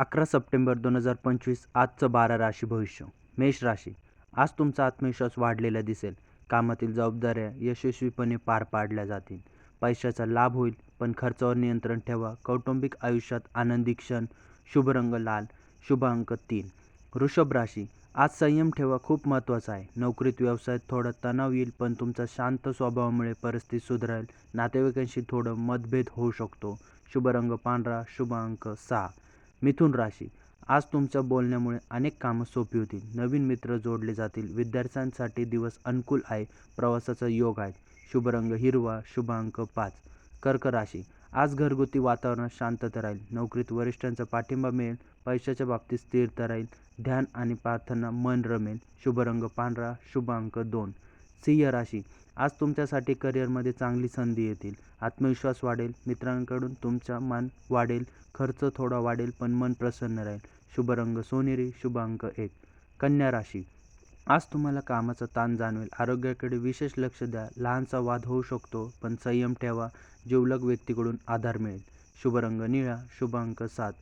अकरा सप्टेंबर दोन हजार पंचवीस आजचं बारा राशी भविष्य. मेष राशी. आज तुमचा आत्मविश्वास वाढलेला दिसेल. कामातील जबाबदाऱ्या यशस्वीपणे पार पाडल्या जातील. पैशाचा लाभ होईल पण खर्चावर नियंत्रण ठेवा. कौटुंबिक आयुष्यात आनंदी क्षण. शुभ रंग लाल शुभ अंक तीन. वृषभ राशी. आज संयम ठेवा खूप महत्त्वाचा आहे. नोकरीत व्यवसायात थोडा तणाव येईल पण तुमचा शांत स्वभावामुळे परिस्थिती सुधारेल. नातेवाईकांशी थोडं मतभेद होऊ शकतो. शुभ रंग पांढरा शुभ अंक सहा. मिथुन राशी. आज तुमच्या बोलण्यामुळे अनेक कामं सोपी होतील. नवीन मित्र जोडले जातील. विद्यार्थ्यांसाठी दिवस अनुकूल आहे. प्रवासाचा योग आहे. शुभ रंग हिरवा शुभ अंक पाच. कर्क राशी. आज घरगुती वातावरणात शांतता राहील. नोकरीत वरिष्ठांचा पाठिंबा मिळेल. पैशाच्या बाबतीत स्थिरता राहील. ध्यान आणि प्रार्थना मन रमेल. शुभ रंग पांढरा शुभ अंक दोन. सिंह राशी. आज तुमच्यासाठी करिअरमध्ये चांगली संधी येतील. आत्मविश्वास वाढेल. मित्रांकडून तुमचा मान वाढेल. खर्च थोडा वाढेल पण मन प्रसन्न राहील. शुभ रंग सोनेरी शुभ अंक एक. कन्या राशी. आज तुम्हाला कामाचा ताण जाणवेल. आरोग्याकडे विशेष लक्ष द्या. लहानसा वाद होऊ शकतो पण संयम ठेवा. जिवलग व्यक्तीकडून आधार मिळेल. शुभ रंग निळा शुभ अंक सात.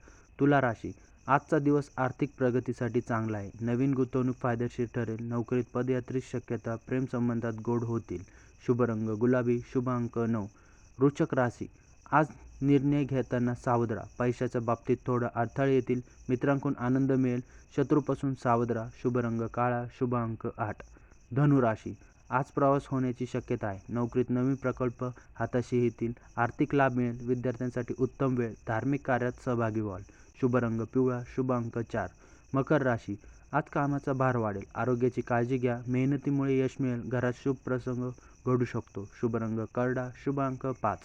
तुला राशी. आजचा दिवस आर्थिक प्रगतीसाठी चांगला आहे. नवीन गुंतवणूक फायदेशीर ठरेल. नोकरीत पदयात्रेची शक्यता प्रेमसंबंधात गोड होतील. शुभ रंग गुलाबी शुभ अंक नऊ. रोचक राशी. आज निर्णय घेताना सावध राहा. पैशाच्या बाबतीत थोडं अडथळे येतील. मित्रांकडून आनंद मिळेल. शत्रूपासून सावध राहा. शुभ रंग काळा शुभ अंक आठ धनुराशी आज प्रवास होण्याची शक्यता आहे. नोकरीत नवीन प्रकल्प हाताशी येतील. आर्थिक लाभ मिळेल. विद्यार्थ्यांसाठी उत्तम वेळ. धार्मिक कार्यात सहभागी व्हाल. शुभ रंग पिवळा शुभ अंक चार. मकर राशी. आज कामाचा भार वाढेल. आरोग्याची काळजी घ्या. मेहनतीमुळे यश मिळेल. घरात शुभ प्रसंग घडू शकतो. शुभ रंग करडा शुभ अंक पाच.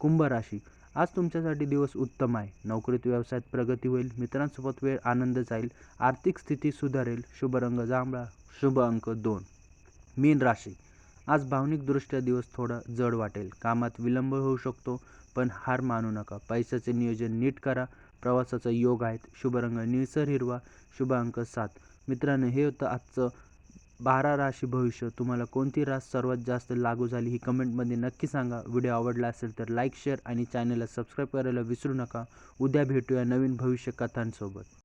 कुंभ राशी. आज तुमच्यासाठी दिवस उत्तम आहे. नोकरीत व्यवसायात प्रगती होईल. मित्रांसोबत वेळ आनंद जाईल. आर्थिक स्थिती सुधारेल. शुभ रंग जांभळा शुभ अंक दोन. मीन राशी. आज भावनिकदृष्ट्या दिवस थोडा जड वाटेल. कामात विलंब होऊ शकतो पण हार मानू नका. पैशाचे नियोजन नीट करा. प्रवासाचा योग आहेत. शुभ रंग निळसर हिरवा शुभ अंक सात. मित्रांनो हे होतं आजचं बारा राशी भविष्य. तुम्हाला कोणती रास सर्वात जास्त लागू झाली ही कमेंटमध्ये नक्की सांगा. व्हिडिओ आवडला असेल तर लाईक शेअर आणि चॅनलला सबस्क्राईब करायला विसरू नका. उद्या भेटूया नवीन भविष्य कथांसोबत.